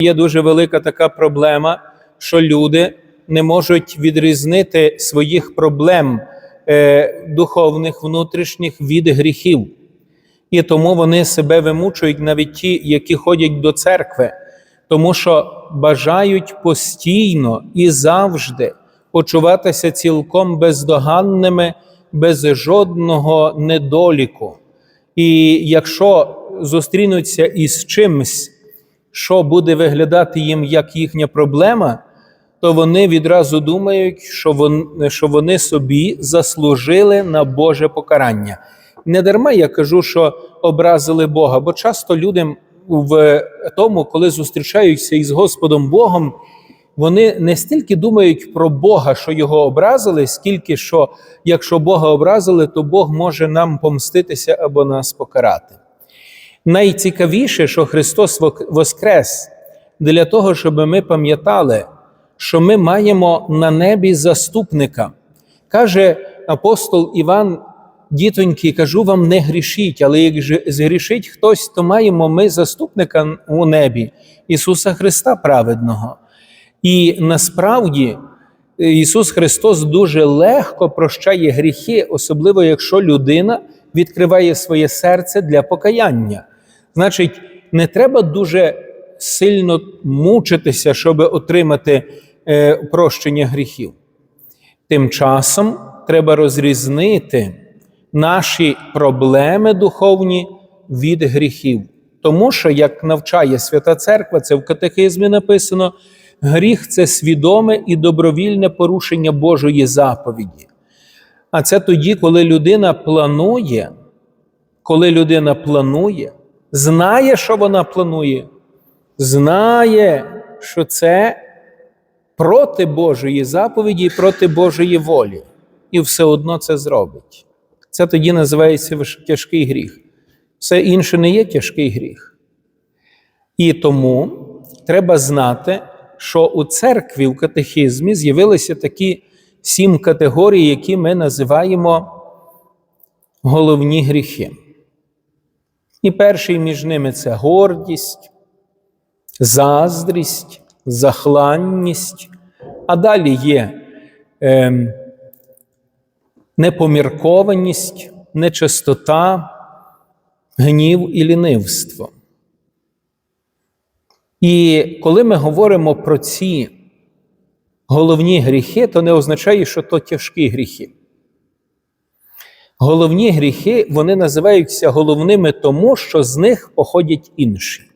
Є дуже велика така проблема, що люди не можуть відрізнити своїх проблем е, духовних, внутрішніх від гріхів. І тому вони себе вимучують навіть ті, які ходять до церкви, тому що бажають постійно і завжди почуватися цілком бездоганними, без жодного недоліку. І якщо зустрінуться із чимсь, що буде виглядати їм як їхня проблема, то вони відразу думають, що вони, що вони собі заслужили на Боже покарання. Не дарма я кажу, що образили Бога, бо часто людям в тому, коли зустрічаються із Господом Богом, вони не стільки думають про Бога, що його образили, скільки що, якщо Бога образили, то Бог може нам помститися або нас покарати. Найцікавіше, що Христос воскрес для того, щоб ми пам'ятали, що ми маємо на небі заступника. Каже апостол Іван, дітоньки, кажу вам, не грішіть, але як згрішить хтось, то маємо ми заступника у небі, Ісуса Христа праведного. І насправді Ісус Христос дуже легко прощає гріхи, особливо якщо людина відкриває своє серце для покаяння. Значить, не треба дуже сильно мучитися, щоб отримати е, прощення гріхів. Тим часом треба розрізнити наші проблеми духовні від гріхів. Тому що, як навчає Свята Церква, це в катехизмі написано, гріх це свідоме і добровільне порушення Божої заповіді. А це тоді, коли людина планує, коли людина планує, знає, що вона планує, знає, що це проти Божої заповіді і проти Божої волі, і все одно це зробить. Це тоді називається тяжкий гріх. Все інше не є тяжкий гріх. І тому треба знати, що у церкві в катехізмі з'явилися такі сім категорій, які ми називаємо головні гріхи. І перший між ними це гордість, заздрість, захланність, а далі є е, непоміркованість, нечистота, гнів і лінивство. І коли ми говоримо про ці головні гріхи, то не означає, що то тяжкі гріхи. Головні гріхи вони називаються головними тому, що з них походять інші.